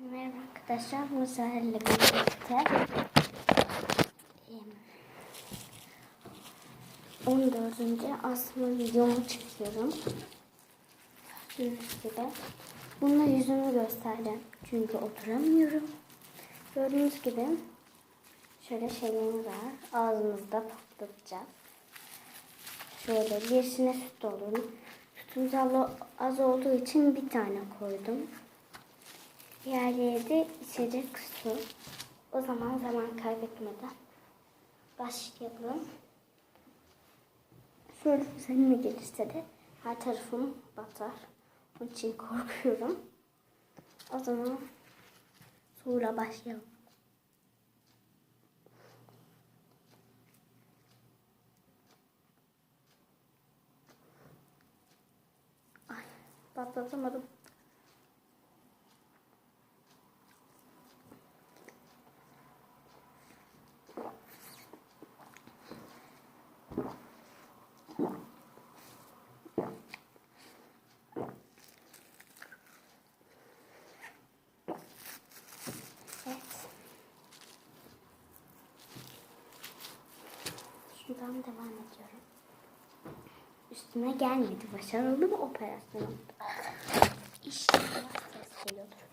Merhaba arkadaşlar, seferle birlikte em, 14. asma videomu çekiyorum. Gördüğünüz gibi. Bununla yüzümü göstereceğim. Çünkü oturamıyorum. Gördüğünüz gibi şöyle şeylerimiz var. Ağzımızda patlatacağız. Şöyle birisine süt doldurdum. Sütümüz az olduğu için bir tane koydum. Diğerleri de içecek su. O zaman zaman kaybetmeden başlayalım. Şöyle üzerime gelirse de her tarafım batar. Onun için korkuyorum. O zaman suyla başlayalım. Ay, patlatamadım. Evet. Şuradan devam ediyorum. Üstüme gelmedi. Başarılı mı operasyon? İşte biraz ses geliyordur.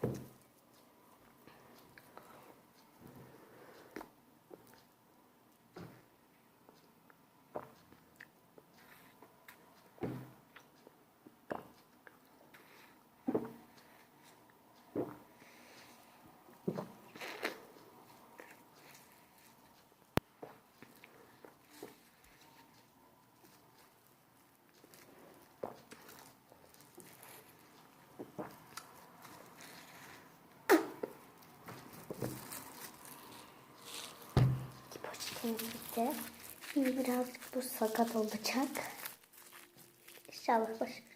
Bitti. Şimdi birazcık bu sakat olacak. İnşallah başarırız.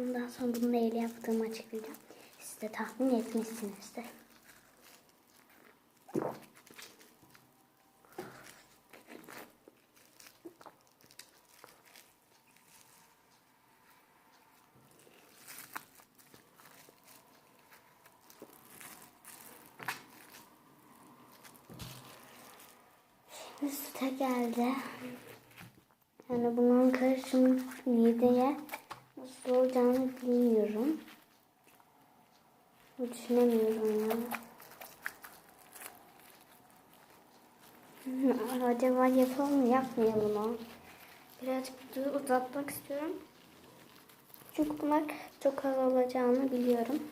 Ondan sonra bunu neyle yaptığımı açıklayacağım. Siz de tahmin etmişsinizdir. Şimdi süte geldi. Yani bunun karışımı mideye nasıl olacağını bilmiyorum. Düşünemiyorum ya. Acaba yapalım mı yapmayalım mı? Birazcık uzatmak istiyorum. Çünkü bunlar çok az olacağını biliyorum.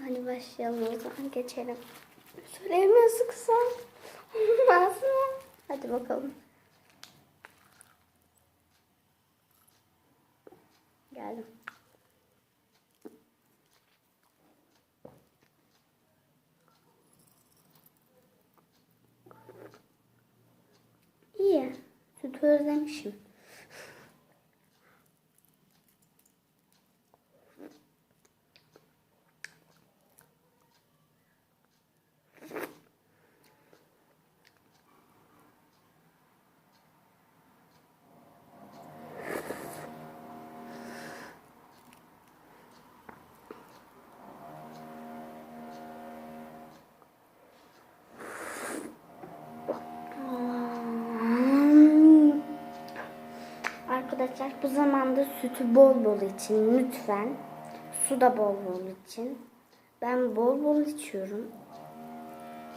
Hadi başlayalım o zaman geçelim. Söyleyemiyorsun kısa. Olmaz mı? Hadi bakalım. Geldim. İyi. Sütü özlemişim. Arkadaşlar bu zamanda sütü bol bol için lütfen. Su da bol bol için. Ben bol bol içiyorum.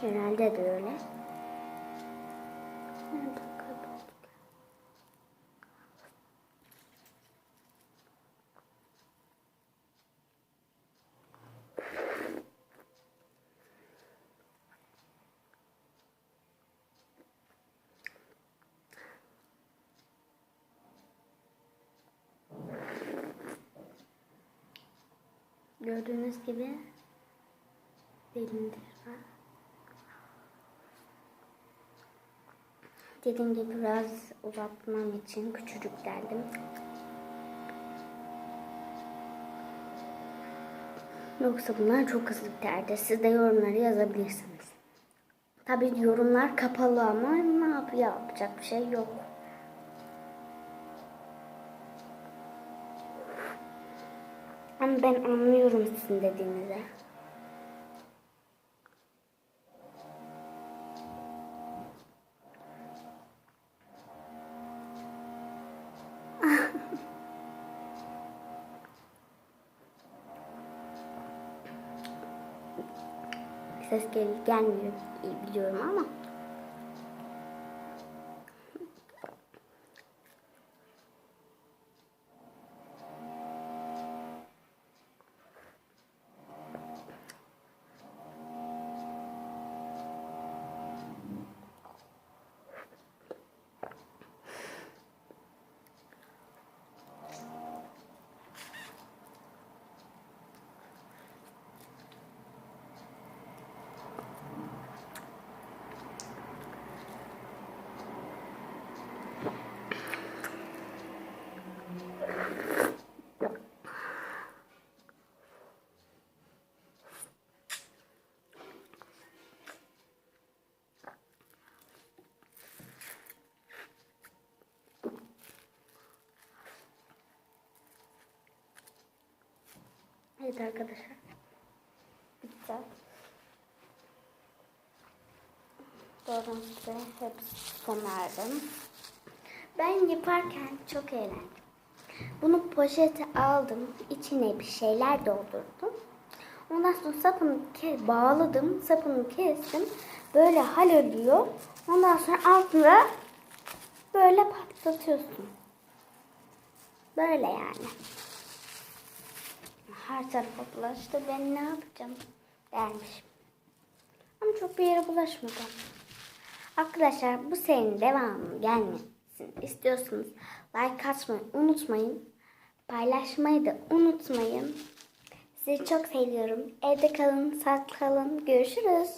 Genelde de öyle. Gördüğünüz gibi delindir var. Dediğim gibi biraz uzatmam için küçücük geldim. Yoksa bunlar çok hızlı biterdi. Siz de yorumları yazabilirsiniz. Tabii yorumlar kapalı ama ne yap yapacak bir şey yok. Ama ben anlıyorum sizin dediğinizi. Ses gel gelmiyor biliyorum ama. Evet arkadaşlar. Bitti. Doğru size hepsi sonardım. Ben yaparken çok eğlendim. Bunu poşete aldım. içine bir şeyler doldurdum. Ondan sonra sapını bağladım. Sapını kestim. Böyle hal oluyor. Ondan sonra altına böyle patlatıyorsun. Böyle yani. Her tarafa bulaştı. Ben ne yapacağım dermişim. Ama çok bir yere bulaşmadı. Arkadaşlar bu serinin devamı gelmesin istiyorsanız like atmayı unutmayın. Paylaşmayı da unutmayın. Sizi çok seviyorum. Evde kalın, sağlıklı kalın. Görüşürüz.